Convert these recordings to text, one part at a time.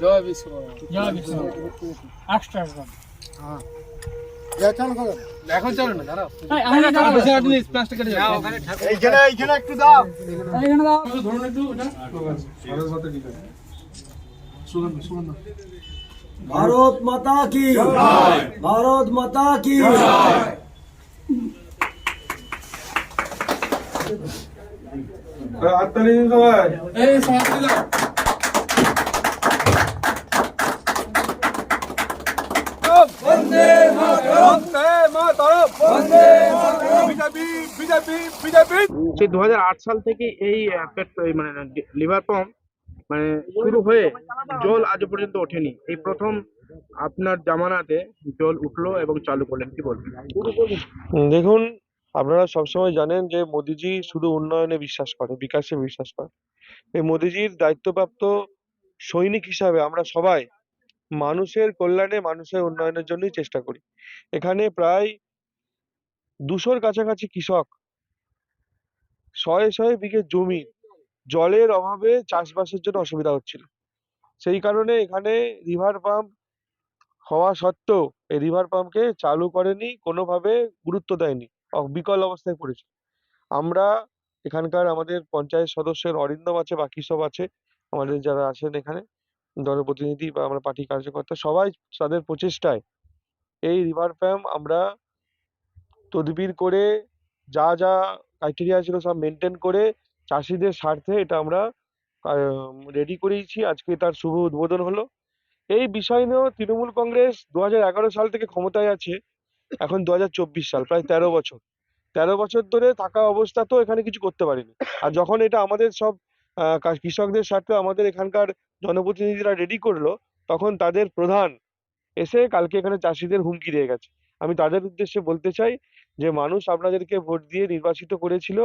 জয় বিশ্বকর্মা জয় বিশ্বকর্মা আটটা একদম এখন চলো না দাঁড়াও। এই, এখানে দাও। এইখানে এইখানে একটু দাও। এখানে দাও। ধরুন একটু সুগন্ধ সুগন্ধ। ভারত মাতা কি? ভারত মাতা কি? দিন সবাই। এই সমাপ্তি দাও সেই দু সাল থেকে এই মানে লিভার পাম্প মানে শুরু হয়ে জল আজ পর্যন্ত ওঠেনি। এই প্রথম আপনার জামানাতে জল উঠল এবং চালু করলেন কি বলবেন? দেখুন আপনারা সবসময় জানেন যে মোদিজি শুধু উন্নয়নে বিশ্বাস করে বিকাশে বিশ্বাস করে। এই মোদিজির দায়িত্বপ্রাপ্ত সৈনিক হিসাবে আমরা সবাই মানুষের কল্যাণে, মানুষের উন্নয়নের জন্যই চেষ্টা করি। এখানে প্রায় দুশোর কাছাকাছি কৃষক শয়ে শয়ে বিঘে জমি জলের অভাবে চাষবাসের জন্য অসুবিধা হচ্ছিল। সেই কারণে এখানে রিভার পাম্প হওয়া সত্ত্বেও এই রিভার পাম্পকে চালু করেনি, কোনোভাবে গুরুত্ব দেয়নি বিকল অবস্থায় পড়েছে। আমরা এখানকার আমাদের পঞ্চায়েত সদস্যের অরিন্দম আছে, বাকি সব আছে, আমাদের যারা আছেন এখানে। জনপ্রতিনিধি বা আমরা পার্টি কার্যকর্তা সবাই তাদের প্রচেষ্টায় এই রিভার পাম্প আমরা তদবির করে যা যা ক্রাইটেরিয়া ছিল সব মেনটেন করে চাষিদের স্বার্থে এটা আমরা রেডি করেছি আজকে তার শুভ উদ্বোধন হলো। এই বিষয় নিয়েও তৃণমূল কংগ্রেস দু সাল থেকে ক্ষমতায় আছে। এখন দু হাজার চব্বিশ সাল, প্রায় তেরো বছর। তেরো বছর ধরে থাকা অবস্থাতেও এখানে কিছু করতে পারিনি। আর যখন এটা আমাদের সব কৃষকদের স্বার্থে আমাদের এখানকার জনপ্রতিনিধিরা রেডি করল, তখন তাদের প্রধান এসে কালকে এখানে চাষিদের হুমকি দিয়ে গেছে। আমি তাদের উদ্দেশ্যে বলতে চাই যে, মানুষ আপনাদেরকে ভোট দিয়ে নির্বাচিত করেছিল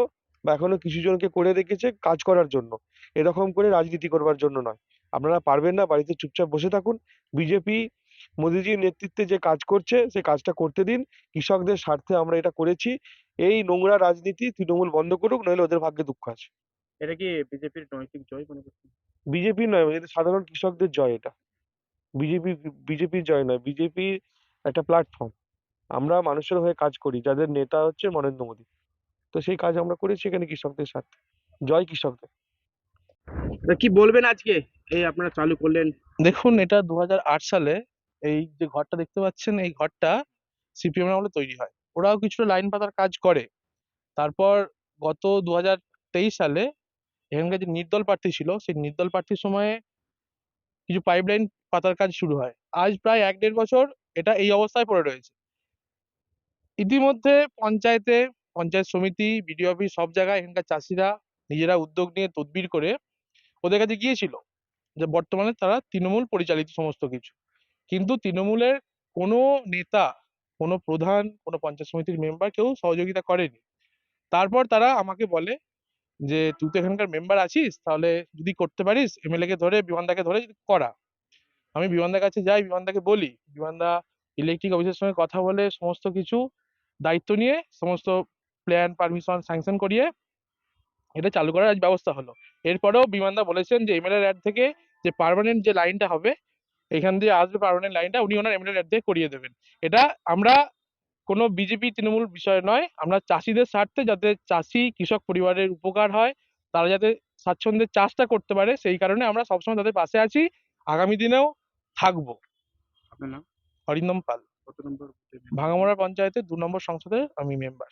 বা এখনও কিছু জনকে করে রেখেছে কাজ করার জন্য। এরকম করে রাজনীতি করবার জন্য নয়। আপনারা পারবেন না, বাড়িতে চুপচাপ বসে থাকুন। বিজেপি, মোদিজির নেতৃত্বে যে কাজ করছে, সে কাজটা করতে দিন। কৃষকদের স্বার্থে আমরা এটা করেছি। এই নোংরা রাজনীতি তৃণমূল বন্ধ করুক নইলে ওদের ভাগ্যে দুঃখ আছে। এটা কি বিজেপির নৈতিক জয় মনে করছেন? বিজেপি নয় এটা সাধারণ কৃষকদের জয় এটা। বিজেপি বিজেপির জয় নয় বিজেপি একটা প্ল্যাটফর্ম আমরা মানুষের হয়ে কাজ করি যাদের নেতা হচ্ছে নরেন্দ্র মোদী। তো সেই কাজ আমরা করেছি এখানে কৃষকদের সাথে। জয় কৃষকদের। তা কি বলবেন আজকে? এই আপনারা চালু করলেন। দেখুন এটা দু হাজার আট সালে এই যে ঘরটা দেখতে পাচ্ছেন এই ঘরটা সিপিএম এর আমলে তৈরি হয়। ওরাও কিছুটা লাইন পাতার কাজ করে। তারপর গত দু হাজার তেইশ সালে এখানকার যে নির্দল প্রার্থী ছিল, সেই নির্দল প্রার্থীর সময়ে কিছু পাইপলাইন পাতার কাজ শুরু হয়। আজ প্রায় এক দেড় বছর এটা এই অবস্থায় পড়ে রয়েছে। ইতিমধ্যে পঞ্চায়েতে, পঞ্চায়েত সমিতি বিডিও অফিস সব জায়গায় এখানকার চাষিরা নিজেরা উদ্যোগ নিয়ে তদবির করে ওদের কাছে গিয়েছিল যে বর্তমানে তারা তৃণমূল পরিচালিত সমস্ত কিছু। কিন্তু তৃণমূলের কোনো নেতা, কোনো প্রধান, কোনো পঞ্চায়েত সমিতির মেম্বার কেউ সহযোগিতা করেনি। তারপর তারা আমাকে বলে যে, তুই তো এখানকার মেম্বার আছিস, তাহলে যদি করতে পারিস এমএলএ কে ধরে বিমানদাকে ধরে করা। আমি বিমানদার কাছে যাই বিমানদাকে বলি। বিমানদা ইলেকট্রিক অফিসের সঙ্গে কথা বলে, সমস্ত কিছু দায়িত্ব নিয়ে, সমস্ত প্ল্যান পারমিশন স্যাংশন করিয়ে এটা চালু করার আজ ব্যবস্থা হলো। এরপরেও বিমানদা বলেছেন যে এমএলএ অ্যাড থেকে যে পার্মানেন্ট যে লাইনটা হবে, এখান দিয়ে আসবে পার্মানেন্ট লাইনটা উনি ওনার এমএলএ অ্যাড দিয়ে করিয়ে দেবেন। এটা আমরা কোনো বিজেপি তৃণমূল বিষয় নয়। আমরা চাষিদের স্বার্থে যাতে চাষি কৃষক পরিবারের উপকার হয় তারা যাতে স্বাচ্ছন্দ্যে চাষটা করতে পারে সেই কারণে আমরা সবসময় তাদের পাশে আছি। আগামী দিনেও থাকব। হরিন্দম পাল। ভাঙামোড়া পঞ্চায়েতের দু নম্বর সংসদের আমি মেম্বার।